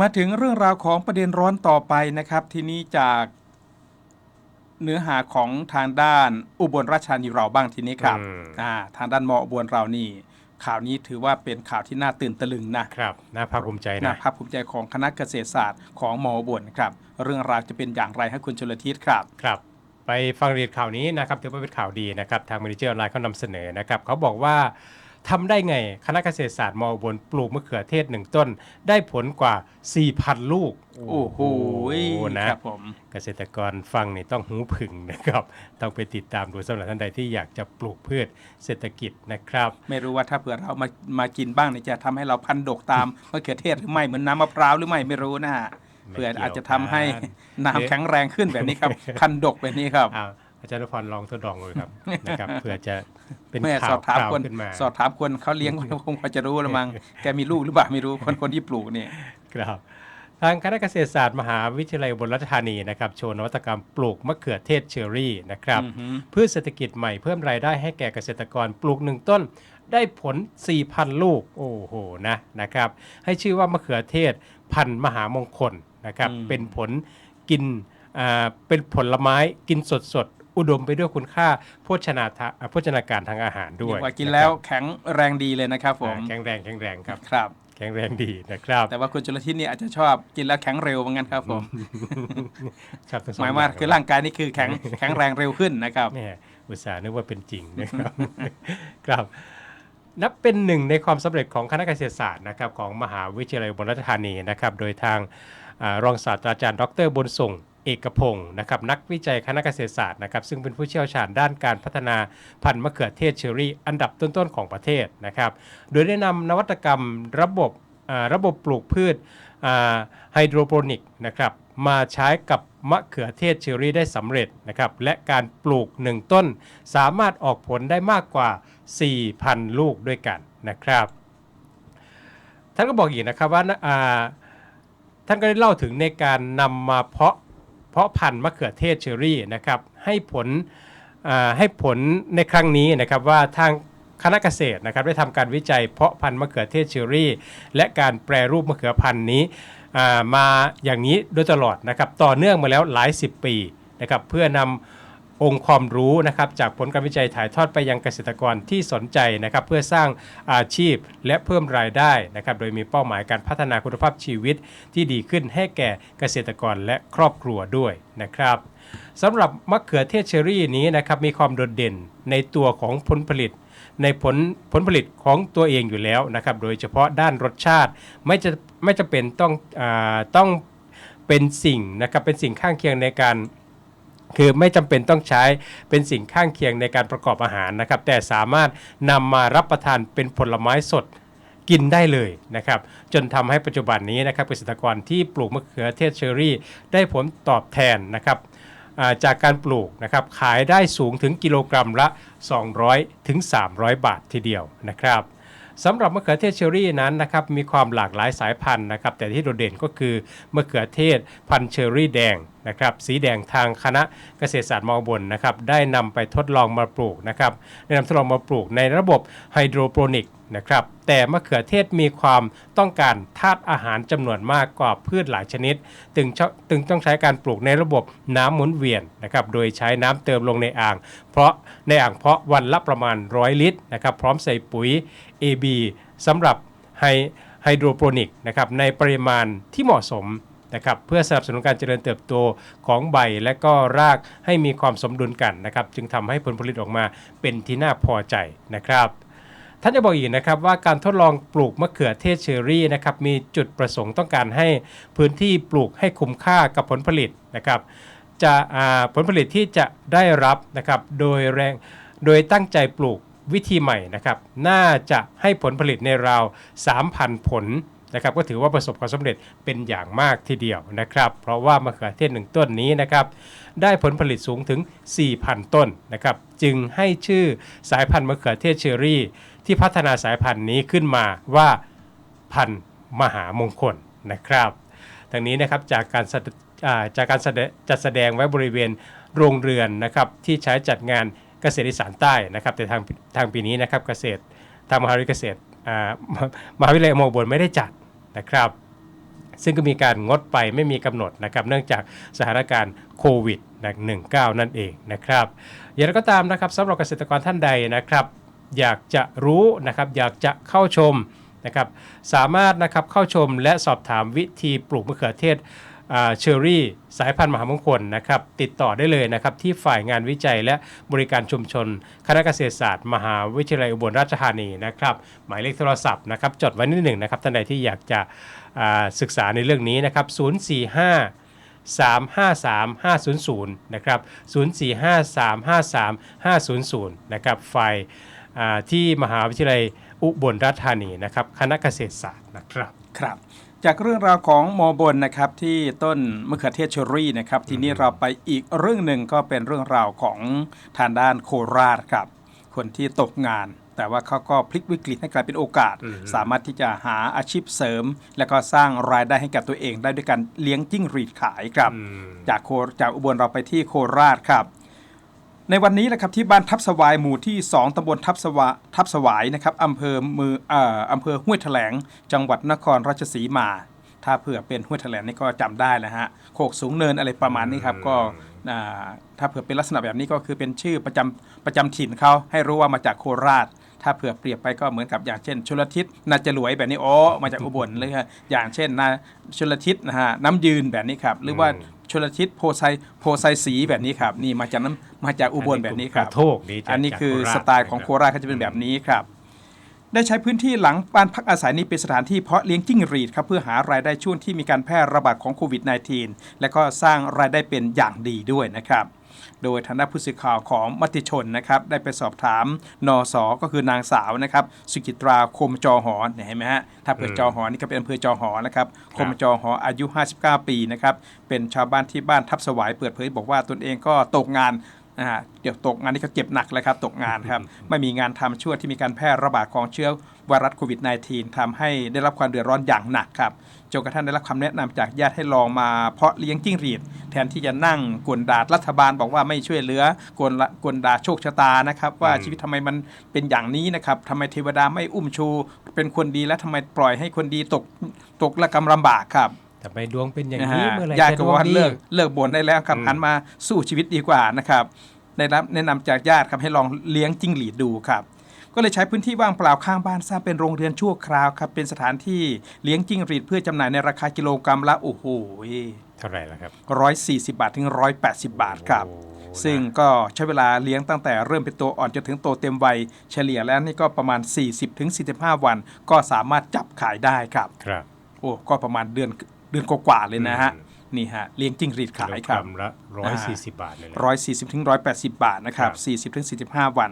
มาถึงเรื่องราวของประเด็นร้อนต่อไปนะครับ ทีนี้จากเนื้อหาของทางด้านอุบลราชธานีเราบ้างทีนี้ครับอืมอ่าทางด้านมออุบลเรานี่ ข่าวนี้ถือว่าเป็นข่าวที่น่าตื่นตะลึงนะครับน่าภาคภูมิใจน่านะภาคภูมิใจของคณะเกษตรศาสตร์ของมออุบลครับ เรื่องราวจะเป็นอย่างไรให้คุณชลทิศครับครับ ไปฟังเรียนข่าวนี้นะครับถือว่าเป็นข่าวดีนะครับ ทางมินิเจอร์ออนไลน์เขานำเสนอนะครับเขาบอกว่า ทำได้ไง คณะเกษตรศาสตร์มอบนปลูกมะเขือเทศหนึ่งต้น ได้ผลกว่า 4,000 ลูก โอ้โหนะครับผมเกษตรกรฟังนี่ต้องหูผึ่งนะครับ ต้องไปติดตามดูสำหรับท่านใดที่อยากจะปลูกพืชเศรษฐกิจนะครับ ไม่รู้ว่าถ้าเผื่อเรามามากินบ้างเนี่ยจะทำให้เราพันดกตามมะเขือเทศหรือไม่เหมือนน้ำมะพร้าวหรือไม่ไม่รู้นะฮะไม่เผื่อเกี่ยวอาจจะทำให้กันน้ำแข็งแรงขึ้นแบบนี้ครับ พันดกแบบนี้ครับอ้าวอาจารย์นพรลองทดลองเลยครับนะครับเพื่อจะ เป็นแม่ข่าสวอบถามข่าวคนขึ้นมาสอบถามคนเขาเลี้ยงคงพอจะรู้ละมั้งแกมีลูกหรือเปล่าไม่รู้คนคนที่ปลูกเนี่ยครับทางคณะเกษตรศาสตร์มหาวิทยาลัยอุบลราชธานีนะครับโชว์นวัตกรรมปลูกมะเขือเทศเชอรี่นะครับอือหือพืชเศรษฐกิจใหม่เพิ่มรายได้ให้แก่เกษตรกรปลูกหนึ่งต้น ได้ผล 4,000 ลูก โอ้โหนะนะครับ ให้ชื่อว่ามะเขือเทศพันธุ์มหามงคลนะครับอืมเป็นผลกินอ่าเป็นผลไม้กินสดสดๆ อุดมไปด้วยคุณค่าโภชนาทะโภชนาการทางอาหารด้เรีวยยกว่ากินแล้วแข็งแรงดีเลยนะครับผมอ่าแข็งแรงแข็งแรงครับครับ แข็งแรงดีนะครับ แต่ว่าคุณจุลทิศเนี่ยอาจจะชอบกินแล้วแข็งเร็วเหมือนกันครับผมครับทั้งสหองมายว่าอย่งคือร่างกายนี่คือแข็งแข็งแรงเร็วขึ้นนะครับเนี่ยอุตส่าห์นึกว่าเป็นจริงนะครับครับนับเป็นหนึ่งในความสำเร็จของคณะเกษตรศาสตร์นะครับของมหาวิทยาลัยอุบลราชธานีนะครับ โดยทางอารองศาสตราจารย์ ดรบุญส่ง เอกพงศ์นะครับนักวิจัยคณะเกษตรศาสตร์นะครับซึ่งเป็นผู้เชี่ยวชาญด้านการพัฒนาพันธุ์มะเขือเทศเชอรี่ อันดับต้นๆของประเทศนะครับโดยได้นำนวัตกรรมระบบระบบปลูกพืชไฮโดรโปนิกนะครับมาใช้กับมะเขือเทศเชอรี่ได้สำเร็จนะครับและการปลูก 1 ต้น สามารถออกผลได้มากกว่า 4,000 ลูกด้วยกันนะครับท่านก็บอกอีกนะครับว่าท่านก็ได้เล่าถึงในการนำมาเพาะ เพาะพันธุ์มะเขือเทศเชอรี่นะครับให้ผลให้ผลในครั้งนี้นะครับว่าทางคณะเกษตรนะครับได้ทำการวิจัยเพาะพันธุ์มะเขือเทศเชอรี่ และการแปรรูปมะเขือพันธุ์นี้มาอย่างนี้โดยตลอดนะครับต่อเนื่องมาแล้วหลายสิบปีนะครับเพื่อนำ องค์ความรู้นะครับจากผลการวิจัยถ่ายทอดไปยังเกษตรกรที่สนใจนะครับเพื่อสร้างอาชีพและเพิ่มรายได้นะครับโดยมีเป้าหมายการพัฒนาคุณภาพชีวิตที่ดีขึ้นให้แก่เกษตรกรและครอบครัวด้วยนะครับสำหรับมะเขือเทศเชอรี่นี้นะครับมีความโดดเด่นในตัวของผลผลิตในผลผลผลิตของตัวเองอยู่แล้วนะครับโดยเฉพาะด้านรสชาติไม่จะไม่จะเป็นต้องอาต้องเป็นสิ่งนะครับเป็นสิ่งข้างเคียงในการ คือไม่จำเป็นต้องใช้เป็นสิ่งข้างเคียงในการประกอบอาหารนะครับ แต่สามารถนำมารับประทานเป็นผลไม้สดกินได้เลยนะครับ จนทำให้ปัจจุบันนี้นะครับเกษตรกรที่ปลูกมะเขือเทศเชอรี่ ได้ผลตอบแทนนะครับจากการปลูกนะครับขายได้สูงถึงกิโลกรัมละ 200 ถึง 300 บาททีเดียวนะครับสำหรับมะเขือเทศเชอรี่นั้นนะครับมีความหลากหลายสายพันธุ์นะครับแต่ที่โดดเด่นก็คือมะเขือเทศพันธุ์เชอรี่แดง นะครับสีแดงทางคณะเกษตรศาสตร์มอบนนะครับได้นำไปทดลองมาปลูกนะครับได้นำทดลองมาปลูกในระบบไฮโดรโปรนิกนะครับแต่มะเขือเทศมีความต้องการธาตุอาหารจำนวนมากกว่าพืชหลายชนิดจึงชจึงต้องใช้การปลูกในระบบน้ำหมุนเวียนนะครับโดยใช้น้ำเติมลงในอ่าง เพราะในอ่างเพาะวันละประมาณ 100 ลิตรนะครับพร้อมใส่ปุ๋ย AB สำหรับไฮไฮโดรโปรนิกนะครับในปริมาณที่เหมาะสม นะครับเพื่อสนับสนุนการเจริญเติบโตของใบและก็รากให้มีความสมดุลกันนะครับจึงทำให้ผลผลิตออกมาเป็นที่น่าพอใจนะครับท่านจะบอกอีกนะครับว่าการทดลองปลูกมะเขือเทศเชอรี่นะครับมีจุดประสงค์ต้องการให้พื้นที่ปลูกให้คุ้มค่ากับผลผลิตนะครับจะผลผลิตที่จะได้รับนะครับโดยแรงโดยตั้งใจปลูกวิธีใหม่นะครับน่าจะให้ผลผลิตในราว 3,000 ผล นะครับก็ถือว่าประสบความสำเร็จเป็นอย่างมากทีเดียวนะครับ เพราะว่ามะเขือเทศหนึ่งต้นนี้นะครับได้ผลผลิตสูงถึง 4,000 ต้นนะครับจึงให้ชื่อสายพันธุ์มะเขือเทศเชอรี่ ที่พัฒนาสายพันธุ์นี้ขึ้นมาว่าพันธุ์มหามงคลนะครับทางนี้นะครับจากการจากการจัดแสดงไว้บริเวณโรงเรือนนะครับที่ใช้จัดงานเกษตรอีสานใต้นะครับ แต่ทางทางปีนี้นะครับเกษตรทางมหาวิทยาลัยเกษตรมหาวิทยาลัยมอบนไม่ได้จัด นะครับ ซึ่งก็มีการงดไปไม่มีกำหนดนะครับเนื่องจากสถานการณ์โควิดนะ19 นั่นเองนะครับอย่างไรก็ตามนะครับสำหรับเกษตรกรท่านใดนะครับ อยากจะรู้นะครับอยากจะเข้าชมนะครับสามารถนะครับเข้าชมและสอบถามวิธีปลูกมะเขือเทศ เชอรี่สายพันธุ์มหามงคลนะครับติดต่อได้เลยนะครับที่ฝ่ายงานวิจัยและบริการชุมชน คณะเกษตรศาสตร์ มหาวิทยาลัยอุบลราชธานีนะครับหมายเลขโทรศัพท์นะครับจดไว้นิดหนึ่งนะครับท่านใดที่อยากจะศึกษาในเรื่องนี้นะครับ 045 353 500 นะครับ 045 353 500 นะครับ ฝ่ายที่มหาวิทยาลัย อุบลราชธานีนะครับคณะเกษตรศาสตร์นะครับครับจากเรื่องราวของโมบนนะครับที่ต้นมะเขือเทศเชอรี่นะครับทีนี้เราไปอีกเรื่องหนึ่งก็เป็นเรื่องราวของทางด้านโคราชครับ คนที่ตกงาน แต่ว่าเขาก็พลิกวิกฤตให้กลายเป็นโอกาสอืมสามารถที่จะหาอาชีพเสริม และก็สร้างรายได้ให้กับตัวเองได้ด้วยการเลี้ยงจิ้งหรีดขายครับอืมจากโคจากอุบลเราไปที่โคราชครับ ในวันนี้นะครับที่บ้านทับสวายหมู่ที่ 2ตำบลทับสวาทับสวายนะครับอำเภอมือเอ่ออำเภอห้วยแถลง จังหวัดนครราชสีมา ถ้าเผื่อเป็นห้วยแถลงนี่ก็จำได้นะฮะโคกสูงเนินอะไรประมาณนี้ครับก็อ่าถ้าเผื่อเป็นลักษณะแบบนี้ก็คือเป็นชื่อประจำประจำถิ่นเขาให้รู้ว่ามาจากโคราช ถ้าเผื่อเปรียบไปก็เหมือนกับอย่างเช่นชลทิศนาจะรวยแบบนี้อ๋อมาจากอุบลเลยครับอย่างเช่นนาชลทิศนะฮะน้ำยืนแบบนี้ครับหรือว่าชลทิศโพไซโพไซสีแบบนี้ครับนี่มาจากน้ำมาจากอุบลแบบนี้ครับกระโทกดีจากอันนี้คือจากโราชสไตล์ของโคราชก็จะเป็นแบบนี้ครับ ได้ใช้พื้นที่หลังบ้านพักอาศัยนี้เป็นสถานที่เพาะเลี้ยงจิ้งหรีดครับเพื่อหารายได้ช่วงที่มีการแพร่ระบาดของโควิด -19 และก็สร้างรายได้เป็นอย่างดีด้วยนะครับ โดยทางด้านผู้สื่อข่าวของมติชนนะครับได้ไปสอบถามนอสก็คือนางสาวนะครับสุจิตราคมจอหอเนี่ยเห็นไหมฮะถ้าเปิดจอหอนี่ก็เป็นอำเภอจอหอนะครับคมจอหออายุ 59 ปีนะครับเป็นชาวบ้านที่บ้านทับสวายเปิดเผยบอกว่าตนเองก็ตกงานนะฮะเดี๋ยวตกงานนี่ก็เจ็บหนักเลยครับตกงานครับไม่มีงานทำช่วงที่มีการแพร่ระบาดของเชื้อ ไวรัสโควิด -19 ทำให้ได้รับความเดือดร้อนอย่างหนักครับจนกระทั่งได้รับคำแนะนำจากญาติให้ลองมาเพาะเลี้ยงจิ้งหรีด แทนที่จะนั่งกลดาดรัฐบาลบอกว่าไม่ช่วยเหลือกลละกลดาโชคชะตานะครับ ว่าอืมชีวิตทำไมมันเป็นอย่างนี้นะครับทำไมเทวดาไม่อุ้มชู เป็นคนดีและทำไมปล่อยให้คนดีตกตกระกำลำบากครับทำไมดวงเป็นอย่างนะนี้ฮะเมื่อไหรญาติจะก็ดบวองกว่าดีเลิกเลิกบ่นได้แล้วครับอืมหันมาสู้ชีวิตดีกว่านะครับได้รับแนะนำจากญาติครับให้ลองเลี้ยงจิ้งหรีดดูครับ ก็เลยใช้พื้นที่ว่างเปล่าข้างบ้านสร้างเป็นโรงเรือนชั่วคราวครับเป็นสถานที่เลี้ยงจิ้งหรีดเพื่อจำหน่ายในราคากิโลกรัมละโอ้โหเท่าไหร่แล้วครับร้อยสี่สิบาทถึงร้อยแปดสิบาทครับ โอ้ซึ่งก็ใช้เวลาเลี้ยงตั้งแต่เริ่มเป็นตัวอ่อนจนถึงโตเต็มวัยเฉลี่ยแล้วนี่ก็ประมาณ 40-45ถึง45 วัน ก็สามารถจับขายได้ครับ ครับ โอ้ก็ประมาณเดือนเดือนกว่าๆเลยนะฮะ อืม นี่ฮะเลี้ยงจิ้งหรีดขายกิโลคกรัรับมละร้อยสี่สิบบาทเลยแหละร้อยสี่สิบถึงร้อยแปดสิบบาทนะครับครับสี่สิบถึงสี่สิบห้าวัน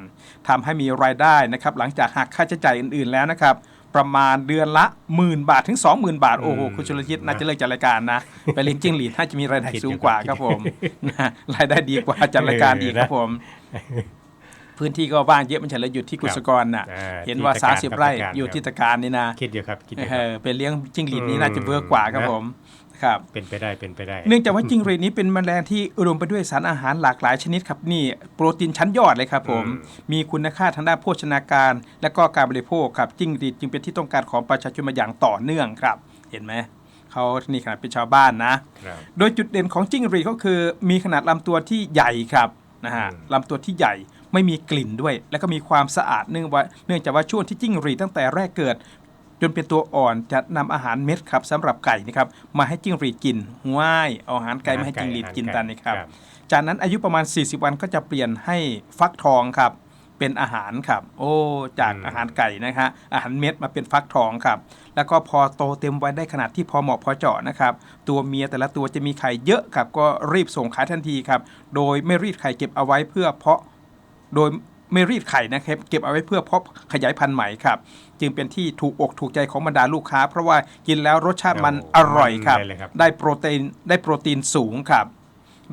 ทำให้มีรายได้นะครับหลังจากหักค่าใช้จ่ายอื่นๆแล้วนะครับประมาณเดือนละหมื่นบาทถึงสองหมื่นบาท โอ้โห คุณชลจิตน่าจะเลิกจัดรายการนะ ไปเลี้ยงจิ้งหรีดน่าจะมีรายได้สูงกว่าครับผมนะรายได้ดีกว่าจัดรายการอีกครับผม พื้นที่ก็ว่างเยอะมันเฉลยอยู่ที่กุศกรน่ะอ่าเห็นว่าที่ตะการ30 ไร่ตะการอยู่ครับที่ตะการนี่นะคิดอยู่ครับคิดอยู่คเอรับอเป็นเลี้ยงจิ้งหรีดนี้น่าจะเวิร์กกว่าครับนะผม ครับ เป็นไปได้เป็นไปได้ เนื่องจากว่าจิ้งหรีดนี้เป็นแมลงที่อุดมไปด้วยสารอาหารหลากหลายชนิดครับนี่โปรตีนชั้นยอดเลยครับผมอืมมีคุณค่าทางด้านโภชนาการ และก็การบริโภคครับจิ้งหรีดจึงเป็นที่ต้องการของประชาชนมาอย่างต่อเนื่องครับ เห็นไหมเขานี่ขนาดเป็นชาวบ้านนะครับโดยจุดเด่นของจิ้งหรีดก็คือ มีขนาดลำตัวที่ใหญ่ครับนะฮะอืมลำตัวที่ใหญ่ไม่มีกลิ่นด้วย แล้วก็มีความสะอาดเนื่องว่าเนื่องจากว่าช่วงที่จิ้งหรีดตั้งแต่แรกเกิด จนเป็นตัวอ่อนจะนำอาหารเม็ดครับสำหรับไก่นะครับมาให้จิ้งหรีดกินว่ายเอาอาหารไก่มาให้จิ้งหรีดกินตามนี้ครับจากนั้นอายุประมาณ 40 วันก็จะเปลี่ยนให้ฟักทองครับเป็นอาหารครับ โอ้ จากอืมอาหารไก่นะฮะอาหารเม็ดมาเป็นฟักทองครับ แล้วก็พอโตเต็มวัยได้ขนาดที่พอเหมาะพอเจาะนะครับ ตัวเมียแต่ละตัวจะมีไข่เยอะครับ ก็รีบส่งขายทันทีครับ โดยไม่รีดไข่เก็บเอาไว้เพื่อเพาะ โดย ไม่รีดไข่นะครับเก็บเอาไว้เพื่อเพาะขยายพันธุ์ใหม่ครับ จึงเป็นที่ถูกอกถูกใจของบรรดาลูกค้า เพราะว่ากินแล้วรสชาติมันโอ้อร่อยครับมันเลยครับ ได้โปรตีนได้โปรตีนสูงครับ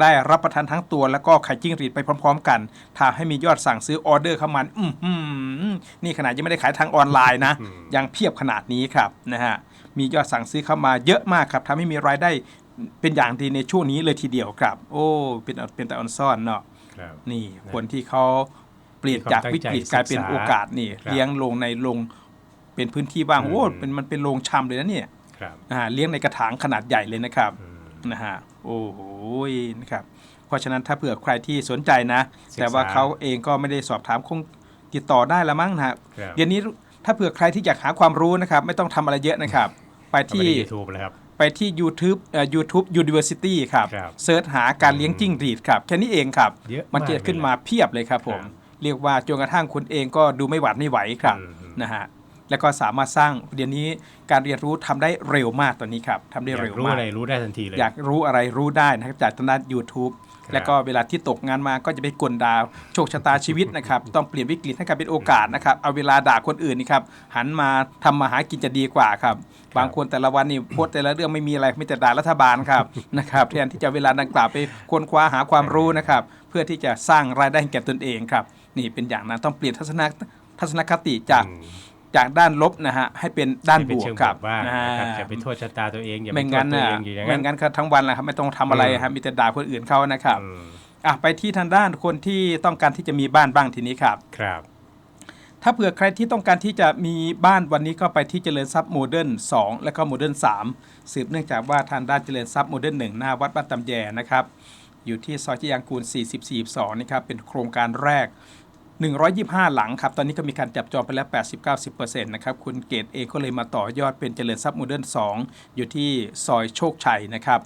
ได้รับประทานทั้งตัวแล้วก็ไข่จิ้งหรีดไปพร้อม ๆ กันทำให้มียอดสั่งซื้อออเดอร์เข้ามาอือหือนี่ขนาดยังไม่ได้ขายทางออนไลน์นะอืมยังเพียบขนาดนี้ครับนะฮะมียอดสั่งซื้อเข้ามาเยอะมากครับทำให้มีรายได้เป็นอย่างดีในช่วงนี้เลยทีเดียวครับ โอ้ เป็นเป็นแต่ออนซ่อนเนาะ ครับ นี่คนที่เขา เปลี่ยนจากวิกฤตกลายเป็นโอกาสนี่ครับเลี้ยงลงในโรงเป็นพื้นที่ว่างอืมโอ้เป็นมันเป็นโรงชำเลยนะเนี่ยครับอ่าเลี้ยงในกระถางขนาดใหญ่เลยนะครับอืมนะฮะโอ้โหนะครับเพราะฉะนั้นถ้าเผื่อใครที่สนใจนะศึกษาแต่ว่าเขาเองก็ไม่ได้สอบถามคงติดต่อได้ละมั้งนะครับครับเดี๋ยวนี้ถ้าเผื่อใครที่อยากหาความรู้นะครับ ไม่ต้องทำอะไรเยอะนะครับ ไปเข้าไปที่ใน YouTube เลยครับไปที่ YouTube เอ่อ YouTube University ครับครับเซิร์ชหาการเลี้ยงจิ้งหรีดครับ แค่นี้เองครับเยอะมันจะากขึ้นมาเพียบเลยครับผมครับ เรียกว่าจนกระทั่งคุณเองก็ดูไม่หวาดไม่ไหวครับอืมนะฮะแล้วก็สามารถสร้างเดี๋ยวนี้การเรียนรู้ทำได้เร็วมากตอนนี้ครับทำได้อยาเร็กวรู้มากอะไรรู้ได้ทันทีเลยอยากรู้อะไรรู้ได้นะครับจากทางด้าน YouTube ครับแล้วก็เวลาที่ตกงานมาก็จะไปกลดาวโชคชะตาชีวิตนะครับต้องเปลี่ยนวิกฤตให้กลายเป็นโอกาสนะครับเอาเวลาด่าคนอื่นนี่ครับหันมาทำมาหากินจะดีกว่าครับบางคนแต่ละวันนี่โพสต์แต่ละเรื่องไม่มีอะไรไม่แต่ด่ารัฐบาลครับนะครับแทนที่จะเวลาดังกล่าวไปค้นคว้าหาความรู้นะครับเพื่อที่จะสร้างรายได้ให้แก่ตนเองครับ นี่เป็นอย่างนั้นต้องเปลี่ยนทัศนทัศนคติจากอืมจากด้านลบนะฮะให้เป็นด้านบเป็นวกเชิงครับบ้างนะครับอ่าอย่าไปโทษชะตาตัวเองอย่าไปไม่โทษงั้นตัวน่ะเองอยู่อย่างไม่นั้นงั้นก็ทั้งวันแหละครับไม่ต้องทำอะไรอืมครับมีแต่ด่าคนอื่นเขานะครับอืมอะไปที่ทางด้านคนที่ต้องการที่จะมีบ้านบ้างทีนี้ครับครับ ถ้าเผื่อใครที่ต้องการที่จะมีบ้านวันนี้ก็ไปที่เจริญทรัพย์โมเดิร์น2และก็โมเดิร์น3สืบเนื่องจากว่าทางด้านเจริญทรัพย์โมเดิร์น1หน้าวัดบ้านตำแยนะครับ อยู่ที่ซอยจียางกูล4042นะครับเป็นโครงการแรก 125 หลังครับ ตอนนี้ก็มีการจับจองไปแล้ว 80-90%นะครับ คุณเกตเอก็เลยมาต่อยอดเป็นเจริญทรัพย์โมเดิร์น2 อยู่ที่ซอยโชคชัยนะครับ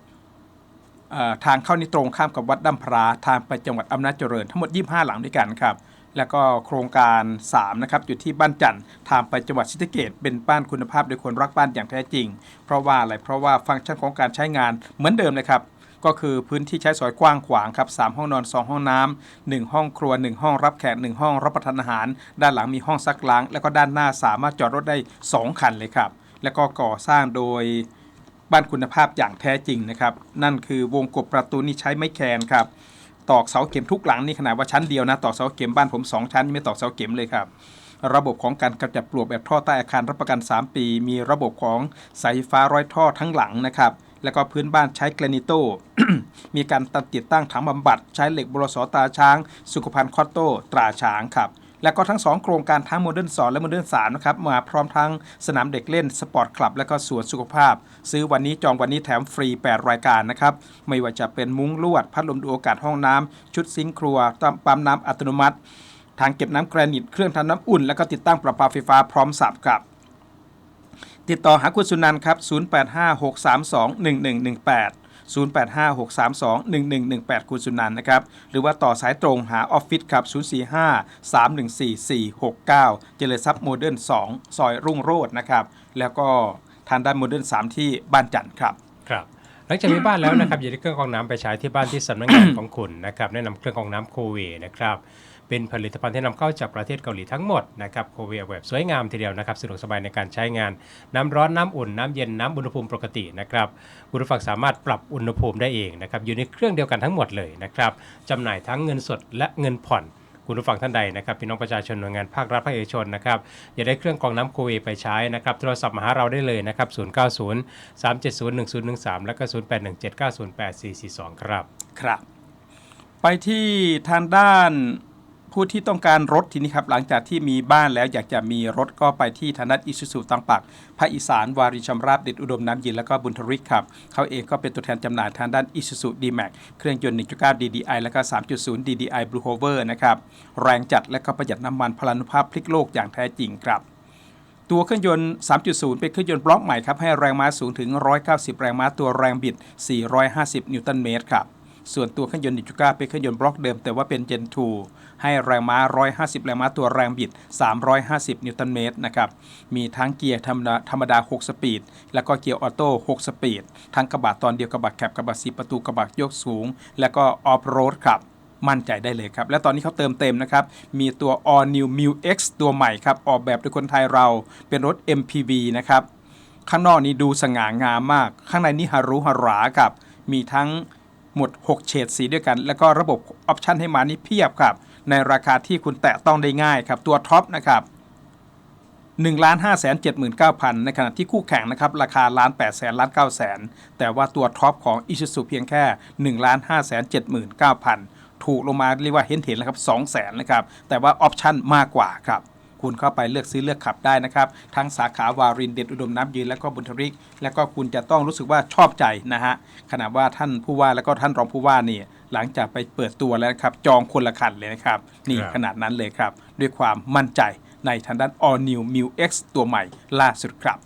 ทางเข้านี่ตรงข้ามกับวัดดัมพรา ทางไปจังหวัดอำนาจเจริญ ทั้งหมด 25 หลังด้วยกันครับ แล้วก็โครงการ 3 นะครับ อยู่ที่บ้านจันทร์ทางไปจังหวัดศรีสะเกดเป็นบ้านคุณภาพโดยคนรักบ้านอย่างแท้จริง เพราะว่าอะไร เพราะว่าฟังก์ชันของการใช้งานเหมือนเดิมเลยครับ ก็คือพื้นที่ใช้สอยกว้างขวางครับ3ห้องนอน 2 ห้องน้ำ1ห้องครัว 1 ห้องรับแขก1ห้องรับประทานอาหาร ด้านหลังมีห้องซักล้าง แล้วก็ด้านหน้าสามารถจอดรถได้ 2 คันเลยครับ แล้วก็ก่อสร้างโดยบ้านคุณภาพอย่างแท้จริงนะครับ นั่นคือวงกบประตูนี่ใช้ไม้แคนครับตอกเสาเข็มทุกหลังนี่ขนาดว่าชั้นเดียวนะตอกเสาเข็มบ้านผม 2 ชั้นยังไม่ตอกเสาเข็มเลยครับระบบของการกำจัดปลวกแบบท่อใต้อาคารรับประกัน 3 ปี มีระบบของสายไฟฟ้าร้อยท่อทั้งหลังนะครับ แล้วก็พื้นบ้านใช้แกรนิโต มีการตัดติดตั้งถังบำบัด ใช้เหล็กบรสตาช้าง สุขภัณฑ์คอตโต้ตราช้างครับแล้วก็ทั้ง 2 โครงการทั้งโมเดิร์น2และโมเดิร์น3นะครับมาพร้อมทั้งสนามเด็กเล่นสปอร์ตคลับ และก็สวนสุขภาพ ซื้อวันนี้จองวันนี้แถมฟรี 8 รายการนะครับ ไม่ว่าจะเป็นมุ้งลวด พัดลมดูอากาศห้องน้ำชุดซิงค์ครัวปั๊มน้ำอัตโนมัติ ทางเก็บน้ำแกรนิตเครื่องทำน้ำอุ่น แล้วก็ติดตั้งประปาไฟฟ้าพร้อมสับครับ ติดต่อหาคุณสุนันครับ 0856321118 0856321118 คุณสุนันนะครับ หรือว่าต่อสายตรงหาออฟฟิศครับ045-314-469 เจริญทรัพย์โมเดิร์น2 ซอยรุ่งโรจน์นะครับ แล้วก็ทางด้านโมเดิร์น3 ที่บ้านจันทร์ครับ ครับหลังจากมีบ้านแล้วนะครับอย่าได้เครื่องกรองน้ำไปใช้ที่บ้านที่สำนักงานของคุณนะครับแนะนำเครื่องกรองน้ำโคเวนะครับ เป็นผลิตภัณฑ์ที่นำเข้าจากประเทศเกาหลีทั้งหมดนะครับโคเวแบบสวยงามทีเดียวนะครับสะดวกสบายในการใช้งาน น้ำร้อนน้ำอุ่นน้ำเย็นน้ำอุณหภูมิปกตินะครับคุณผู้ฟังสามารถปรับอุณหภูมิได้เองนะครับอยู่ในเครื่องเดียวกันทั้งหมดเลยนะครับจำหน่ายทั้งเงินสดและเงินผ่อนคุณผู้ฟังท่านใดนะครับพี่น้องประชาชนหน่วยงานภาครัฐภาคเอกชนนะครับอย่าได้เครื่องกรองน้ำโคเวไปใช้นะครับโทรศัพท์มาหาเราได้เลยนะครับ 090 370 1013 แล้วก็ 0817908442 ครับ ครับ ไปที่ทางด้าน ผู้ที่ต้องการรถทีนี้ครับหลังจากที่มีบ้านแล้วอยากจะมีรถก็ไปที่ทางด้านอิสุสุตังปักภาคอีสานวาริชำราบเด็ดอุดมน้ำเย็นแล้วก็บุญทริกครับเขาเองก็เป็นตัวแทนจำหน่ายทางด้านอิสุสุดีแม็กเครื่องยนต์ 1.9 DDI แล้วก็ 3.0 DDI Blue Hover นะครับแรงจัดและก็ประหยัดน้ำมันพลานุภาพพลิกโลกอย่างแท้จริงครับตัวเครื่องยนต์ 3.0 เป็นเครื่องยนต์บล็อกใหม่ครับ ให้แรงม้าสูงถึง 190 แรงม้า ตัวแรงบิด 450 นิวตันเมตรครับ ส่วนตัวเครื่องยนต์ 1.9 เป็นเครื่องยนต์บล็อกเดิม แต่ว่าเป็น Gen 2 ให้แรงม้า 150 แรงม้าตัวแรงบิด 350 นิวตันเมตรนะครับ มีทั้งเกียร์ธรรมดาธรรมดา 6 สปีด แล้วก็เกียร์ออโต้ 6 สปีด ทั้งกระบะตอนเดียวกระบะแคบกระบะสีประตูกระบะยกสูง แล้วก็ออฟโรดครับมั่นใจได้เลยครับ และตอนนี้เขาเติมเต็มนะครับ มีตัว All New m u X ตัวใหม่ครับ ออกแบบโดยคนไทยเราเป็นรถ MPV นะครับ ข้างนอกนี้ดูสง่างามมาก ข้างในนี่ฮารุฮาราครับ มีทั้งหมด 6 เฉดสีด้วยกัน แล้วก็ระบบออปชันให้มานี่เพียบครับ ในราคาที่คุณแตะต้องได้ง่ายครับตัวท็อปนะครับ1 5 7 9 0 0 0 ในขณะที่คู่แข่งนะครับราคาล้าน8แสนล้าน9แสนแต่ว่าตัวท็อปของ i s u z u เพียงแค่ 1 5 7 9 0 0 0 ถูกลงมาเรียกว่าเห็นเห็นแล้วครับ2แสนนะครับแต่ว่าออปชั่นมากกว่าครับคุณเข้าไปเลือกซื้อเลือกขับได้นะครับ ทั้งสาขาวารินเดชอุดมน้ำยืนและก็บุญทริก แล้วก็คุณจะต้องรู้สึกว่าชอบใจนะฮะขณะว่าท่านผู้ว่าแล้วก็ท่านรองผู้ว่านี่ หลังจากไปเปิดตัวแล้วนะครับ จองคนละคันเลยนะครับ นี่ครับขนาดนั้นเลยครับ ด้วยความมั่นใจในทางด้าน All New m i u X ตัวใหม่ล่าสุดครับ